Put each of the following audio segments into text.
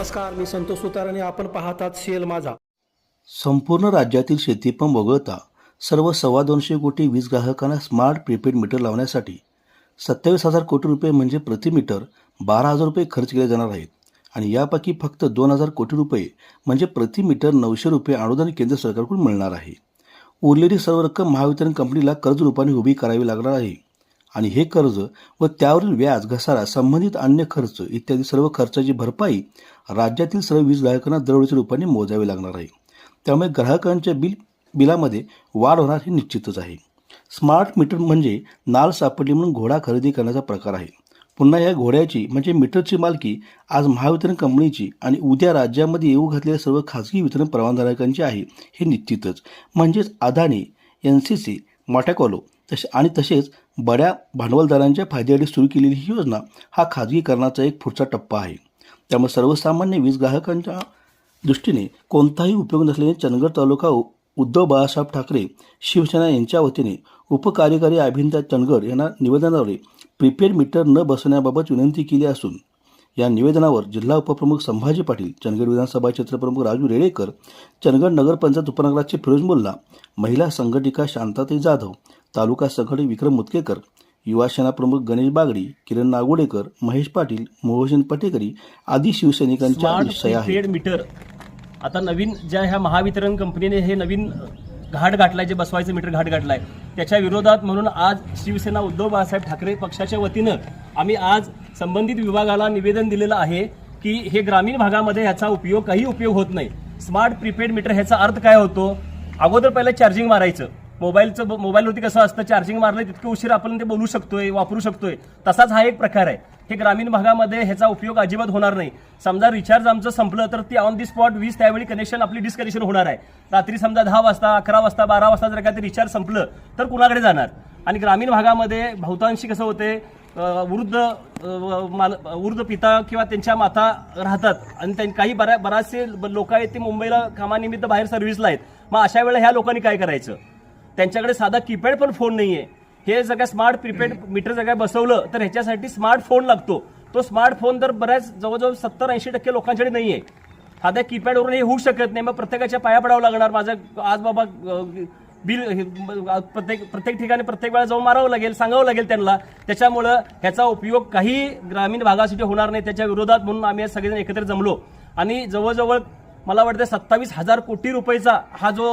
नमस्कार मी संतोष सुतार आणि आपण पाहतात सेल माझा. संपूर्ण राज्यातील शेतीपंप वगळता सर्व सव्वा दोनशे कोटी वीज ग्राहकांना स्मार्ट प्रीपेड मीटर लावण्यासाठी सत्तावीस हजार कोटी रुपये म्हणजे प्रति मीटर बारा हजार रुपये खर्च केले जाणार आहेत. आणि यापैकी फक्त दोन हजार कोटी रुपये म्हणजे प्रति मीटर नऊशे रुपये अनुदान केंद्र सरकारकडून मिळणार आहे. उरलेली सर्व रक्कम महावितरण कंपनीला कर्ज रूपाने उभी करावी लागणार आहे. आणि हे कर्ज व त्यावरील व्याज घसारा संबंधित अन्य खर्च इत्यादी सर्व खर्चाची भरपाई राज्यातील सर्व वीज ग्राहकांना दरवर्षी रूपाने मोजावी लागणार आहे. त्यामुळे ग्राहकांच्या बिल बिलामध्ये वाढ होणार हे निश्चितच आहे. स्मार्ट मीटर म्हणजे नाल सापडली म्हणून घोडा खरेदी करण्याचा प्रकार आहे. पुन्हा या घोड्याची म्हणजे मीटरची मालकी आज महावितरण कंपनीची आणि उद्या राज्यामध्ये येऊ घातलेल्या सर्व खाजगी वितरण परवानधारकांची आहे हे निश्चितच. म्हणजेच अदानी एन सी सी मॉटॅकॉलो तसे आणि तसेच बड्या भांडवलदारांच्या फायद्यासाठी सुरू केलेली ही योजना हा खाजगीकरणाचा एक पुढचा टप्पा आहे. त्यामुळे सर्वसामान्य वीज ग्राहकांच्या दृष्टीने कोणताही उपयोग नसल्याने चंदगड तालुका उद्धव बाळासाहेब ठाकरे शिवसेना यांच्या वतीने उपकार्यकारी अभियंता चंदगड यांना निवेदनाद्वारे प्रीपेड मीटर न बसवण्याबाबत विनंती केली असून या निवेदनावर जिल्हा उपप्रमुख संभाजी पाटील चंदगड विधानसभा क्षेत्रप्रमुख राजू रेडेकर चंदगड नगरपंचायत उपनगराचे फिरोज मुल्ला महिला संघटिका शांताताई जाधव तालुका संघटक विक्रम मुतकेकर युवा सेना प्रमुख गणेश बागडी किरण नागोडेकर महेश पाटील मोहसिन पटेकरी आदी शिवसैनिकांच्या मीटर आता नवीन ज्या ह्या महावितरण कंपनीने हे नवीन घाट गाठलाय जे बसवायचं मीटर घाट गाठलाय त्याच्या विरोधात म्हणून आज शिवसेना उद्धव बाळासाहेब ठाकरे पक्षाच्या वतीनं आम्ही आज संबंधित विभागाला निवेदन दिलेलं आहे की हे ग्रामीण भागामध्ये ह्याचा उपयोग काही उपयोग होत नाही. स्मार्ट प्रीपेड मीटर ह्याचा अर्थ काय होतो? अगोदर पहिलं चार्जिंग मारायचं. मोबाईलचं मोबाईलवरती कसं असतं? चार्जिंग मारलं तितकं उशीर आपण ते बोलू शकतोय वापरू शकतोय. तसाच हा एक प्रकार आहे. हे ग्रामीण भागामध्ये ह्याचा उपयोग अजिबात होणार नाही. समजा रिचार्ज आमचं संपलं तर ती ऑन दी स्पॉट वीज त्यावेळी कनेक्शन आपली डिस्कनेक्शन होणार आहे. रात्री समजा दहा वाजता अकरा वाजता बारा वाजता जर का ते रिचार्ज संपलं तर कुणाकडे जाणार? आणि ग्रामीण भागामध्ये बहुतांशी कसं होते वृद्ध माल वृद्ध पिता किंवा त्यांच्या माता राहतात आणि त्यां- काही बऱ्या बराचसे लोक आहेत ते मुंबईला कामानिमित्त बाहेर सर्व्हिसला आहेत. मग अशा वेळेला ह्या लोकांनी काय करायचं? त्यांच्याकडे साधा कीपॅड पण फोन नाही आहे हे सगळ्या स्मार्ट प्रीपेड मीटर जर काय बसवलं तर ह्याच्यासाठी स्मार्ट फोन लागतो. तो स्मार्ट फोन तर बऱ्याच जवळजवळ सत्तर ऐंशी टक्के लोकांच्या नाही आहे साध्या कीपॅडवरून हे होऊ शकत नाही. मग प्रत्येकाच्या पाया पडावं लागणार. माझं आज बाबा बिल हे, प्रत्येक प्रत्येक ठिकाणी प्रत्येक वेळा जाऊन मारावं लागेल सांगावं लागेल त्यांना. त्याच्यामुळं ह्याचा उपयोग काही ग्रामीण भागासाठी होणार नाही त्याच्या विरोधात म्हणून आम्ही सगळेजण एकत्र जमलो. आणि जवळजवळ मला वाटतं सत्तावीस हजार कोटी रुपयेचा हा जो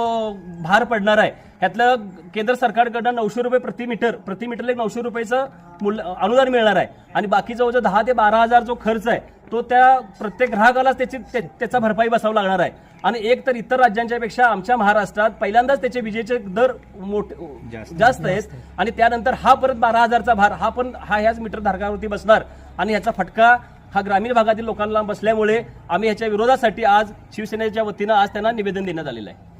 भार पडणार आहे ह्यातलं केंद्र सरकारकडनं नऊशे रुपये प्रति मीटर प्रति मीटरला एक नऊशे रुपयेचं मूल्य अनुदान मिळणार आहे. आणि बाकी जवळजवळ दहा ते बारा हजार जो खर्च आहे तो त्या प्रत्येक ग्राहकालाच त्याची त्या- त्याचा भरपाई बसावा लागणार आहे. आणि एक तर इतर राज्यांच्या पेक्षा आमच्या महाराष्ट्रात पहिल्यांदाच त्याचे विजेचे दर मोठे जास्त. आहेत. आणि त्यानंतर हा परत बारा हजारचा भार हा पण हा ह्याच मीटर धारकावरती बसणार. आणि ह्याचा फटका हा ग्रामीण भागातील लोकांना बसल्यामुळे आम्ही ह्याच्या विरोधासाठी आज शिवसेनेच्या वतीनं आज त्यांना निवेदन देण्यात आलेलं आहे.